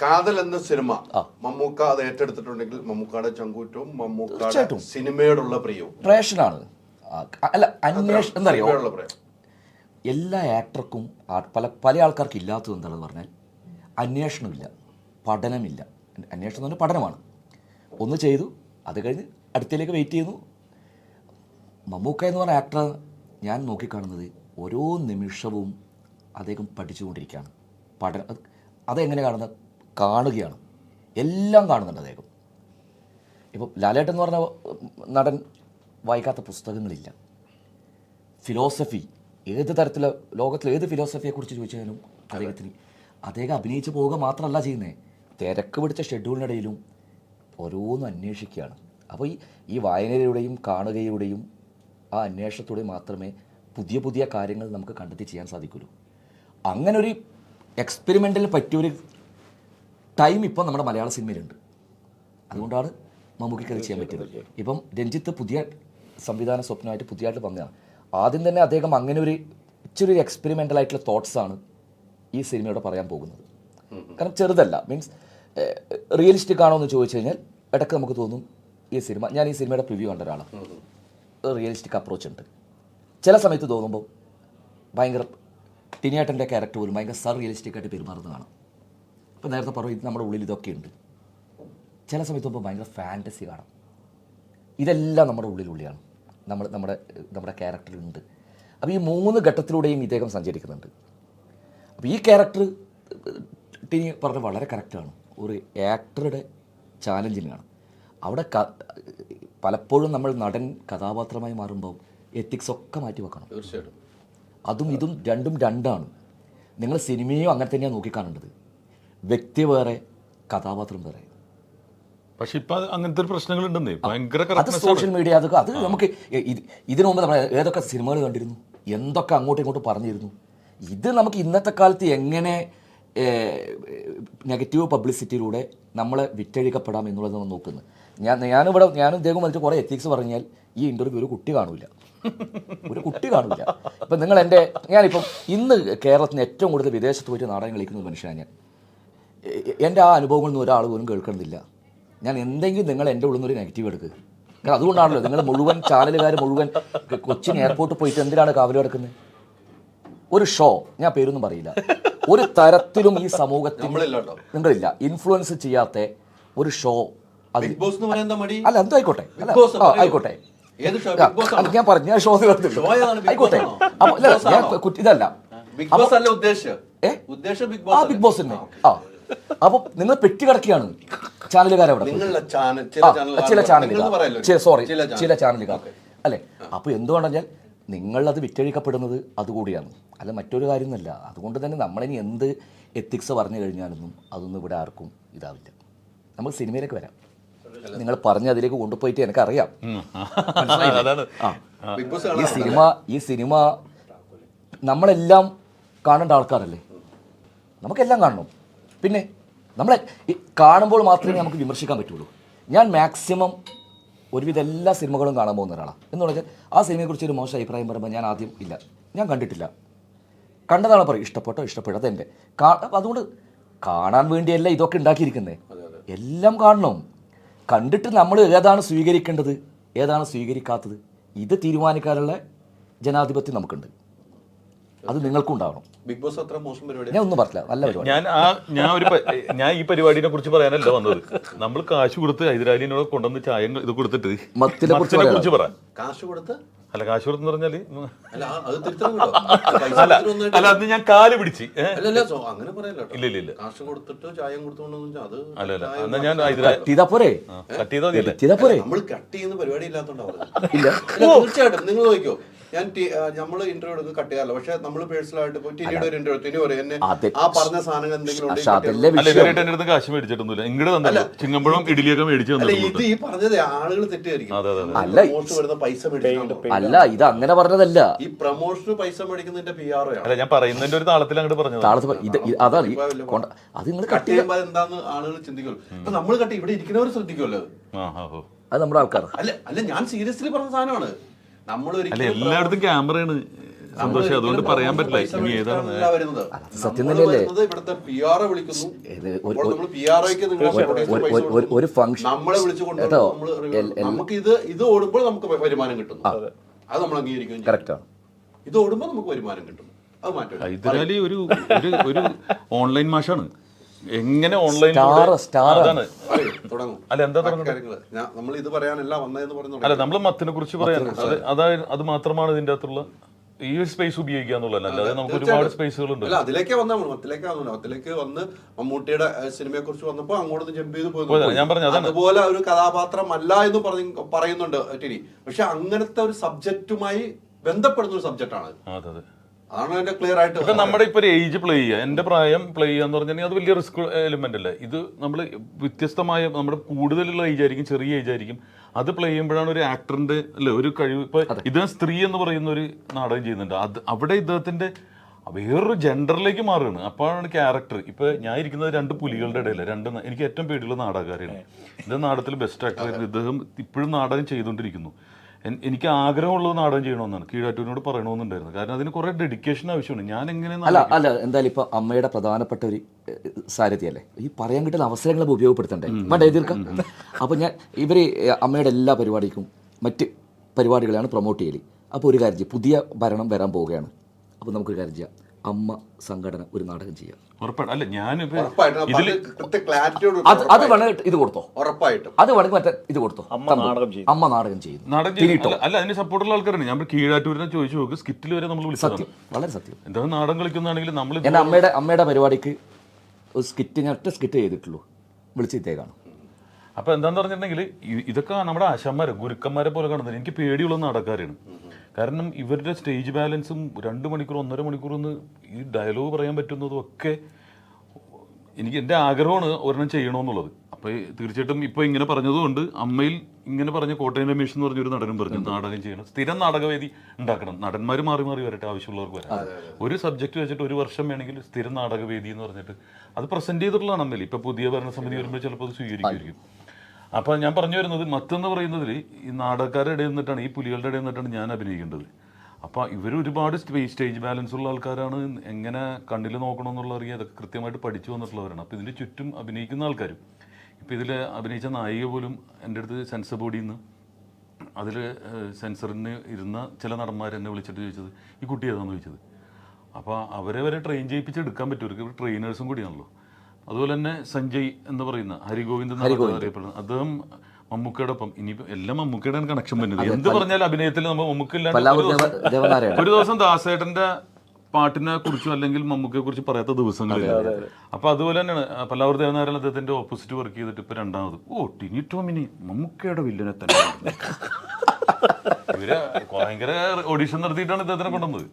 കാതൽ എന്ന സിനിമ മമ്മൂക്ക അത് ഏറ്റെടുത്തിട്ടുണ്ടെങ്കിൽ മമ്മൂക്കയുടെ ചങ്കൂറ്റവും മമ്മൂക്കയുടെ. സിനിമയോടുള്ള പ്രിയവും. പ്രേഷനാണ് അല്ല അന്വേഷണം എല്ലാ ആക്ടർക്കും പല പല ആൾക്കാർക്ക് ഇല്ലാത്തത് എന്താണെന്ന് പറഞ്ഞാൽ അന്വേഷണമില്ല പഠനമില്ല. അന്വേഷണം എന്ന് പറഞ്ഞാൽ പഠനമാണ്. ഒന്ന് ചെയ്തു അത് കഴിഞ്ഞ് അടുത്തേക്ക് വെയിറ്റ് ചെയ്യുന്നു. മമ്മൂക്ക എന്ന് പറഞ്ഞ ആക്ടർ ഞാൻ നോക്കിക്കാണുന്നത് ഓരോ നിമിഷവും അദ്ദേഹം പഠിച്ചുകൊണ്ടിരിക്കുകയാണ്. പഠന അത് അതെങ്ങനെ കാണുന്നത്? കാണുകയാണ്. എല്ലാം കാണുന്നുണ്ട് അദ്ദേഹം. ഇപ്പം ലാലേട്ടൻ എന്ന് പറഞ്ഞ നടൻ വായിക്കാത്ത പുസ്തകങ്ങളില്ല. ഫിലോസഫി ഏത് തരത്തിലെ ലോകത്തിലെ ഏത് ഫിലോസഫിയെക്കുറിച്ച് ചോദിച്ചാലും അദ്ദേഹത്തിന് അദ്ദേഹം അഭിനയിച്ച് പോവുക മാത്രമല്ല ചെയ്യുന്നത് തിരക്ക് പിടിച്ച ഷെഡ്യൂളിനിടയിലും ഓരോന്നും അന്വേഷിക്കുകയാണ്. അപ്പോൾ ഈ ഈ വായനയിലൂടെയും കാണുകയിലൂടെയും ആ അന്വേഷണത്തോടെയും മാത്രമേ പുതിയ പുതിയ കാര്യങ്ങൾ നമുക്ക് കണ്ടെത്തി ചെയ്യാൻ സാധിക്കുള്ളൂ. അങ്ങനെ ഒരു എക്സ്പെരിമെന്റിന് പറ്റിയൊരു ടൈം ഇപ്പം നമ്മുടെ മലയാള സിനിമയിലുണ്ട്. അതുകൊണ്ടാണ് മമ്മൂക്കിക്ക് അത് ചെയ്യാൻ പറ്റിയത്. ഇപ്പം രഞ്ജിത്ത് പുതിയ സംവിധാന സ്വപ്നമായിട്ട് പുതിയതായിട്ട് വന്നതാണ്. ആദ്യം തന്നെ അദ്ദേഹം അങ്ങനെ ഒരു ഇച്ചിരി ഒരു എക്സ്പെരിമെന്റൽ ആയിട്ടുള്ള തോട്ട്സ് ആണ് ഈ സിനിമയോടെ പറയാൻ പോകുന്നത്. കാരണം ചെറുതല്ല. മീൻസ് റിയലിസ്റ്റിക് ആണോ എന്ന് ചോദിച്ചു കഴിഞ്ഞാൽ ഇടയ്ക്ക് നമുക്ക് തോന്നും ഈ സിനിമ ഞാൻ ഈ സിനിമയുടെ പ്രിവ്യൂ കണ്ട ഒരാളാണ്. റിയലിസ്റ്റിക് അപ്രോച്ച് ഉണ്ട്. ചില സമയത്ത് തോന്നുമ്പോൾ ഭയങ്കര ടിനിയേട്ടന്റെ ക്യാരക്ടർ പോലും ഭയങ്കര സർ റിയലിസ്റ്റിക് ആയിട്ട് പെരുമാറുന്നതാണ്. ഇപ്പം നേരത്തെ പറഞ്ഞു ഇത് നമ്മുടെ ഉള്ളിൽ ഇതൊക്കെ ഉണ്ട്. ചില സമയത്ത് നോക്കുമ്പോൾ ഭയങ്കര ഫാന്റസി കാണാം. ഇതെല്ലാം നമ്മുടെ ഉള്ളിലുള്ളിയാണ് നമ്മൾ നമ്മുടെ നമ്മുടെ ക്യാരക്ടറിലുണ്ട് അപ്പോൾ ഈ മൂന്ന് ഘട്ടത്തിലൂടെയും ഇദ്ദേഹം സഞ്ചരിക്കുന്നുണ്ട്. അപ്പോൾ ഈ ക്യാരക്ടർ ടിനി പറഞ്ഞ വളരെ കറക്റ്റാണ് ഒരു ആക്ടറുടെ ചാലഞ്ചിങ്ങാണ് അവിടെ പലപ്പോഴും നമ്മൾ നടൻ കഥാപാത്രമായി മാറുമ്പോൾ എത്തിക്സ് ഒക്കെ മാറ്റി വെക്കണം. തീർച്ചയായിട്ടും. അതും ഇതും രണ്ടും രണ്ടാണ്. നിങ്ങൾ സിനിമയും അങ്ങനെ തന്നെയാണ് നോക്കിക്കാണേണ്ടത്. വ്യക്തി വേറെ കഥാപാത്രം വേറെ. പക്ഷെ ഇപ്പൊ അങ്ങനത്തെ ഒരു പ്രശ്നങ്ങൾ ഭയങ്കര അത്. സോഷ്യൽ മീഡിയ അതൊക്കെ അത് നമുക്ക് ഇതിനു മുമ്പ് നമ്മൾ ഏതൊക്കെ സിനിമകൾ കണ്ടിരുന്നു? എന്തൊക്കെ അങ്ങോട്ടും ഇങ്ങോട്ടും പറഞ്ഞിരുന്നു? ഇത് നമുക്ക് ഇന്നത്തെ കാലത്ത് എങ്ങനെ നെഗറ്റീവ് പബ്ലിസിറ്റിയിലൂടെ നമ്മൾ വിറ്റഴിക്കപ്പെടാം എന്നുള്ളത് നമ്മൾ നോക്കുന്നത്. ഞാൻ ഞാനിവിടെ ഞാനും ഇദ്ദേഹം വന്നിട്ട് കുറേ എത്തിക്സ് പറഞ്ഞാൽ ഈ ഇന്റർവ്യൂ ഒരു കുട്ടി കാണൂല. ഒരു കുട്ടി കാണൂല. ഇപ്പം നിങ്ങൾ എന്റെ ഞാനിപ്പം ഇന്ന് കേരളത്തിന് ഏറ്റവും കൂടുതൽ വിദേശത്ത് പോയിട്ട് നാടകം കളിക്കുന്ന ഒരു മനുഷ്യനാണ് ഞാൻ. എന്റെ ആ അനുഭവങ്ങളൊന്നും ഒരാൾ പോലും കേൾക്കണമെന്നില്ല. ഞാൻ എന്തെങ്കിലും നിങ്ങൾ എന്റെ ഉള്ളിൽ നിന്നൊരു നെഗറ്റീവ് എടുക്കുക കാരണം അതുകൊണ്ടാണല്ലോ നിങ്ങൾ മുഴുവൻ ചാനലുകാർ മുഴുവൻ കൊച്ചിൻ എയർപോർട്ടിൽ പോയിട്ട് എന്തിനാണ് കാവൽ കിടക്കുന്നത് ഒരു ഷോ ഞാൻ പേരൊന്നും പറയില്ല. ഒരു തരത്തിലും ഈ സമൂഹത്തിൽ നിങ്ങളില്ല. ഇൻഫ്ലുവൻസ് ചെയ്യാത്ത ഒരു ഷോ അല്ല എന്തോ ആയിക്കോട്ടെ. ആയിക്കോട്ടെ. ഞാൻ പറഞ്ഞു ഞാൻ ഷോ ആയിക്കോട്ടെ ഇതല്ല. ബിഗ് ബോസ് ബിഗ് ആ ബോസ് ബിഗ് ബോസ് തന്നെ. ആ. അപ്പൊ നിങ്ങൾ പെറ്റി കിടക്കുകയാണ് ചാനലുകാരവിടെ. നിങ്ങളുടെ ചാനൽ ചില ചാനലുകാർ സോറി ചില ചാനലുകാർ. അല്ലേ? അപ്പോൾ നിങ്ങൾ അത് നിങ്ങളത് വിറ്റഴിക്കപ്പെടുന്നത് അതുകൂടിയാണ്. അല്ല മറ്റൊരു കാര്യമൊന്നുമല്ല അതുകൊണ്ട് തന്നെ നമ്മളിനി എന്ത് എത്തിക്സ് പറഞ്ഞു കഴിഞ്ഞാലൊന്നും അതൊന്നും ഇവിടെ ആർക്കും ഇതാവില്ല. നമ്മൾ സിനിമയിലേക്ക് വരാം. നിങ്ങൾ പറഞ്ഞ അതിലേക്ക് കൊണ്ടുപോയിട്ട് എനിക്കറിയാം. ഈ സിനിമ ഈ സിനിമ നമ്മളെല്ലാം കാണേണ്ട ആൾക്കാരല്ലേ? നമുക്കെല്ലാം കാണണം. പിന്നെ നമ്മളെ കാണുമ്പോൾ മാത്രമേ നമുക്ക് വിമർശിക്കാൻ പറ്റുള്ളൂ. ഞാൻ മാക്സിമം ഒരുവിധ എല്ലാ സിനിമകളും കാണാൻ പോകുന്ന ഒരാളാണ് എന്ന് പറഞ്ഞാൽ ആ സിനിമയെക്കുറിച്ച് ഒരു മോശം അഭിപ്രായം പറയുമ്പോൾ ഞാൻ ആദ്യം ഇല്ല. ഞാൻ കണ്ടിട്ടില്ല. കണ്ടതാണ് പറയും ഇഷ്ടപ്പെട്ടോ? ഇഷ്ടപ്പെടാതെ എന്റെ. അതുകൊണ്ട് കാണാൻ വേണ്ടിയല്ല ഇതൊക്കെ ഉണ്ടാക്കിയിരിക്കുന്നത് എല്ലാം കാണണം. കണ്ടിട്ട് നമ്മൾ ഏതാണ് സ്വീകരിക്കേണ്ടത്? ഏതാണ് സ്വീകരിക്കാത്തത്? ഇത് തീരുമാനിക്കാനുള്ള ജനാധിപത്യം നമുക്കുണ്ട്. അത് നിങ്ങൾക്കും ഉണ്ടാവണം ബിഗ് ബോസ് അത്ര മോശം പരിപാടി ഞാൻ ഒന്നും പറഞ്ഞില്ല. നല്ല പരിപാടി. ഞാൻ ആ ഞാൻ ഒരു പ- ഞാൻ ഈ പരിപാടിനെ കുറിച്ച് പറയാനല്ല വന്നത്. നമ്മൾ കാശ് കൊടുത്ത് ഹൈദരാലിനോട് കൊണ്ടുവന്ന് ചായ ഇത് കൊടുത്തിട്ട് മത്തിനെ കുറിച്ച് മത്തിനെ കുറിച്ച് പറ. കാശ് കൊടുത്ത്? അല്ല കാശ് കൊടുത്തെന്ന് പറഞ്ഞാൽ ഉം. അല്ല ആ- അത് തിരുത്തണം കേട്ടോ. പൈസ അല്ല അത് ഞാൻ കാൽ പിടിച്ച് ഏ? അല്ല അല്ല സോ അങ്ങനെ പറയല്ലോ കേട്ടോ. ഇല്ല ഇല്ല ഇല്ല. കാശ് കൊടുത്തിട്ട് ചായം കൊടുത്തോണ്ടെന്ന് അത് അല്ല അല്ല. ചായ എന്നാ ഞാൻ ഹൈദരാലി ചെയ്താ പോരെ? കട്ട് ചെയ്താൽ മതിയല്ലേ ചെയ്താ പോരെ? നമ്മൾ കട്ട് ചെയ്യുന്ന പരിപാടി ഇല്ലാത്തോണ്ടാവും ഇല്ല. തീർച്ചയായിട്ടും. നിങ്ങൾ നോക്കിയോ ഞാൻ നമ്മൾ ഇന്റർവ്യൂ എടുക്കും കട്ട് ചെയ്യാറില്ല. പക്ഷെ നമ്മൾ പേഴ്സണൽ ആയിട്ട് പോയി ടിനിയുടെ ഒരു ഇന്റർവ്യൂ ടിനി പറയും എന്നെ ആ പറഞ്ഞ സാധനങ്ങൾ എന്തെങ്കിലും കാശ് മേടിച്ചിട്ടൊന്നുമില്ല. ഇങ്ങോട്ട് തന്നല്ലോ ചിങ്ങമ്പഴം ഇഡലിയൊക്കെ മേടിച്ചു ഇത് ഈ പറഞ്ഞത് ആളുകൾ തെറ്റായിരിക്കും. അല്ല, വരുന്ന പൈസ അല്ല. ഇത് അങ്ങനെ പറഞ്ഞതല്ല. ഈ പ്രൊമോഷന് പൈസ മേടിക്കുന്നതിന്റെ പി ആർ ആണ് അല്ല ഞാൻ പറയുന്നതിന്റെ ഒരു താളത്തിൽ അങ്ങോട്ട് പറഞ്ഞത്. താളത്തിൽ ഇത് അതാണ് അത് നിങ്ങൾ കട്ട് ചെയ്യുമ്പോൾ എന്താന്ന് ആളുകൾ ചിന്തിക്കുള്ളൂ. ഇപ്പൊ നമ്മൾ കട്ട് ഇവിടെ ഇരിക്കുന്നവർ ശ്രദ്ധിക്കുമല്ലോ അത് നമ്മുടെ ആൾക്കാർ അല്ല അല്ല ഞാൻ സീരിയസ്ലി പറഞ്ഞ സാധനമാണ്. നമ്മൾ അല്ല ഒരിക്കലും എല്ലായിടത്തും ക്യാമറയാണ് സന്തോഷം. അതുകൊണ്ട് പറയാൻ പറ്റില്ല. ഇനി ഏതാണ്. സത്യം തന്നെയല്ലേ? ഒരു- ഫംഗ്ഷൻ നമ്മൾ പി ആർ ഐക്ക് നിങ്ങൾ ഒരു- ഒരു- ഒരു- ഒരു- ഒരു function- നമ്മളെ വിളിച്ചു കൊണ്ട് കേട്ടോ? നമ്മൾ എൽ- എൽ- നമുക്ക് ഇത് ഇത് ഓടുമ്പോൾ നമുക്ക് വരുമാനം കിട്ടുന്നു. അത് നമ്മൾ അംഗീകരിക്കുകയും ചെയ്യും. കറക്റ്റാണ് ഇത് ഓടുമ്പോൾ നമുക്ക് വരുമാനം കിട്ടും അത് മാറ്റം ഹൈദരാലി ഒരു ഒരു ഓൺലൈൻ മാഷാണ്. എങ്ങനെ ഓൺലൈൻ സ്റ്റാർ സ്റ്റാർ അല്ല, എന്താ നമ്മൾ ഇത് പറയാനല്ല വന്നതെന്ന് പറഞ്ഞു അല്ല നമ്മൾ മത്തിനെ കുറിച്ച് പറയാൻ അത് അതായത് അത് മാത്രമാണ് ഇതിന്റെ അകത്തുള്ള ഈ ഒരു സ്പേസ് ഉപയോഗിക്കുക എന്നുള്ളതല്ല. അല്ലാതെ നമുക്ക് ഒരുപാട് സ്പേസുകളുണ്ട് അല്ല അതിലേക്ക് വന്ന നമ്മൾ മത്തിലേക്ക് വന്നില്ല മത്തിലേക്ക് വന്ന് മമ്മൂട്ടിയുടെ സിനിമയെ കുറിച്ച് വന്നപ്പോ അങ്ങോട്ട് ജമ്പ് ചെയ്ത് പോയി ഞാൻ പറഞ്ഞു അതാണ്. അതുപോലെ ഒരു കഥാപാത്രമല്ല എന്ന് പറഞ്ഞു പറയുന്നുണ്ട് ടിനി. പക്ഷെ അങ്ങനത്തെ ഒരു സബ്ജക്റ്റുമായി ബന്ധപ്പെടുന്ന ഒരു സബ്ജക്റ്റ് സബ്ജക്റ്റാണ് അതെ അതെ. അതാണ് ക്ലിയർ ആയിട്ട് ഇപ്പൊ നമ്മുടെ ഇപ്പൊ ഒരു ഏജ് പ്ലേ ചെയ്യുക. എന്റെ പ്രായം പ്ലേ ചെയ്യാന്ന് എന്ന് പറഞ്ഞാൽ അത് വലിയ റിസ്ക് എലിമെന്റ് അല്ലേ? ഇത് നമ്മൾ വ്യത്യസ്തമായ നമ്മുടെ കൂടുതലുള്ള ഏജ് ആയിരിക്കും ചെറിയ ഏജ് ആയിരിക്കും. അത് പ്ലേ ചെയ്യുമ്പോഴാണ് ഒരു ആക്ടറിന്റെ അല്ലെ ഒരു കഴിവ്. ഇപ്പൊ ഇദ്ദേഹം സ്ത്രീ എന്ന് പറയുന്ന ഒരു നാടകം ചെയ്യുന്നുണ്ട്. അത് അവിടെ ഇദ്ദേഹത്തിന്റെ വേറൊരു ജെൻഡറിലേക്ക് മാറുകയാണ്. അപ്പോഴാണ് ക്യാരക്ടർ ഇപ്പൊ ഞാൻ ഇരിക്കുന്നത് രണ്ട് പുലികളുടെ ഇടയിൽ രണ്ട് എനിക്ക് ഏറ്റവും പേടിയുള്ള നാടകക്കാരാണ് ഇദ്ദേഹം നാടകത്തിൽ ബെസ്റ്റ് ആക്ടർ ഇദ്ദേഹം ഇപ്പോഴും നാടകം ചെയ്തുകൊണ്ടിരിക്കുന്നു. എനിക്ക് ആഗ്രഹമുള്ളത് നാടകം ചെയ്യണമെന്നാണ്. കീഴാറ്റൂരിനോട് പറയണമെന്നുണ്ടായിരുന്നു. കാരണം അതിന് കുറേ ഡെഡിക്കേഷൻ ആവശ്യമാണ് ഞാൻ എങ്ങനെ അല്ല അല്ല എന്തായാലും ഇപ്പൊ അമ്മയുടെ പ്രധാനപ്പെട്ട ഒരു സാരഥിയല്ലേ? ഈ പറയാൻ കിട്ടുന്ന അവസരങ്ങൾ ഉപയോഗപ്പെടുത്തണ്ടേ? വേണ്ട എതിർക്കാം അപ്പൊ ഞാൻ ഇവർ അമ്മയുടെ എല്ലാ പരിപാടിക്കും മറ്റ് പരിപാടികളാണ് പ്രൊമോട്ട് ചെയ്യൽ. അപ്പോൾ ഒരു കാര്യം ചെയ്യും പുതിയ ഭരണം വരാൻ പോവുകയാണ്. അപ്പോൾ നമുക്കൊരു കാര്യം ചെയ്യാം. അമ്മ സംഘടന ഒരു നാടകം ചെയ്യാം. ഉറപ്പാണ് അല്ല ഞാൻ അത് അത് വേണമെങ്കിൽ ഇത് കൊടുത്തോ? ഉറപ്പായിട്ടും. അത് വേണമെങ്കിൽ മറ്റേ ഇത് കൊടുത്തോ? അമ്മ നാടകം ചെയ്യും. അമ്മ നാടകം ചെയ്യുന്നു. നാടകം ചെയ്യും. അല്ല, അല്ല അതിന് സപ്പോർട്ടുള്ള ആൾക്കാരാണ് ഞാൻ കീഴാറ്റൂരിനെ ചോദിച്ചു നോക്ക് സ്കിറ്റിൽ വരെ നമ്മൾ വിളിച്ചതാണ്. സത്യം. വളരെ സത്യം. എന്താ നാടകം കളിക്കുന്നതാണെങ്കിൽ നമ്മൾ എന്റെ അമ്മയുടെ അമ്മയുടെ പരിപാടിക്ക് ഒരു സ്കിറ്റ് ഞാൻ ഒറ്റ സ്കിറ്റ് ചെയ്തിട്ടുള്ളൂ. വിളിച്ചിട്ടേക്കാണ് അപ്പൊ എന്താന്ന് പറഞ്ഞിട്ടുണ്ടെങ്കിൽ ഇതൊക്കെ നമ്മുടെ ആശാന്മാരെ ഗുരുക്കന്മാരെ പോലെ കാണുന്നത് എനിക്ക് പേടിയുള്ള നാടകക്കാരാണ് കാരണം ഇവരുടെ സ്റ്റേജ് ബാലൻസും രണ്ട് മണിക്കൂർ ഒന്നര മണിക്കൂർ ഒന്ന് ഈ ഡയലോഗ് പറയാൻ പറ്റുന്നതും ഒക്കെ എനിക്ക് എന്റെ ആഗ്രഹമാണ് ഒരെണ്ണം ചെയ്യണമെന്നുള്ളത്. അപ്പോൾ തീർച്ചയായിട്ടും ഇപ്പോൾ ഇങ്ങനെ പറഞ്ഞതുകൊണ്ട് അമ്മയിൽ ഇങ്ങനെ പറഞ്ഞ കോട്ടയം രമേശ് എന്ന് പറഞ്ഞൊരു നടനും പറഞ്ഞു നാടകം ചെയ്യണം. സ്ഥിരം നാടകവേദി ഉണ്ടാക്കണം. നടന്മാർ മാറി മാറി വരട്ടെ ആവശ്യമുള്ളവർക്ക് വരാം ഒരു സബ്ജക്റ്റ് വെച്ചിട്ട് ഒരു വർഷം വേണമെങ്കിൽ സ്ഥിരം നാടകവേദി എന്ന് പറഞ്ഞിട്ട് അത് പ്രസന്റ് ചെയ്തിട്ടുള്ളതാണ് അമ്മയിൽ ഇപ്പോൾ പുതിയ ഭരണസമിതി വരുമ്പോൾ ചിലപ്പോൾ അത് സ്വീകരിക്കുമായിരിക്കും. അപ്പോൾ ഞാൻ പറഞ്ഞു വരുന്നത് മറ്റെന്ന് പറയുന്നതിൽ ഈ നാടകക്കാരുടെ ഇടയിൽ നിന്നിട്ടാണ് ഈ പുലികളുടെ ഇടയിൽ നിന്നിട്ടാണ് ഞാൻ അഭിനയിക്കേണ്ടത്. അപ്പോൾ ഇവർ ഒരുപാട് സ്റ്റേ- സ്റ്റേജ് ബാലൻസ് ഉള്ള ആൾക്കാരാണ് എങ്ങനെ കണ്ണിൽ നോക്കണമെന്നുള്ള അറിയാം അതൊക്കെ കൃത്യമായിട്ട് പഠിച്ചു വന്നിട്ടുള്ളവരാണ്. അപ്പോൾ ഇതിന്റെ ചുറ്റും അഭിനയിക്കുന്ന ആൾക്കാരും. ഇപ്പോൾ ഇതിൽ അഭിനയിച്ച നായിക പോലും എന്റെ അടുത്ത് സെൻസർ ബോഡിയിൽ നിന്ന് അതിൽ സെൻസറിന് ഇരുന്ന ചില നടന്മാർ എന്നെ വിളിച്ചിട്ട് ചോദിച്ചത് ഈ കുട്ടി ഏതാണെന്ന് ചോദിച്ചത്? അപ്പോൾ അവരെ വരെ ട്രെയിൻ ചെയ്യിപ്പിച്ച് എടുക്കാൻ ഇവർക്ക് ട്രെയിനേഴ്സും കൂടിയാണല്ലോ. അതുപോലെ തന്നെ സഞ്ജയ് എന്ന് പറയുന്ന ഹരിഗോവിന്ദ് അറിയപ്പെടുന്നത്. അദ്ദേഹം മമ്മൂക്കയുടെ ഒപ്പം ഇനിയിപ്പോൾ എല്ലാം മമ്മൂക്കയുടെ കണക്ഷൻ വരുന്നത് എന്ത് പറഞ്ഞാലും അഭിനയത്തിൽ നമ്മൾ മമ്മൂക്കില്ലാണ്ട് ഒരു ദിവസം- ദാസേട്ടന്റെ പാട്ടിനെ കുറിച്ചും അല്ലെങ്കിൽ മമ്മൂക്കയെ കുറിച്ച് പറയാത്ത ദിവസങ്ങളില്ല. അപ്പൊ അതുപോലെ തന്നെയാണ് പല്ലാവൂർ ദേവനാരായണൻ അദ്ദേഹത്തിന്റെ ഓപ്പോസിറ്റ് വർക്ക് ചെയ്തിട്ട് ഇപ്പൊ രണ്ടാമത്. ഓ ടിനി ടോമിനി മമ്മൂക്കയുടെ വില്ലനെ തന്നെ ഇവർ ഭയങ്കര ഓഡീഷൻ നടത്തിയിട്ടാണ് ഇദ്ദേഹത്തിനെ കൊണ്ടുവന്നത്.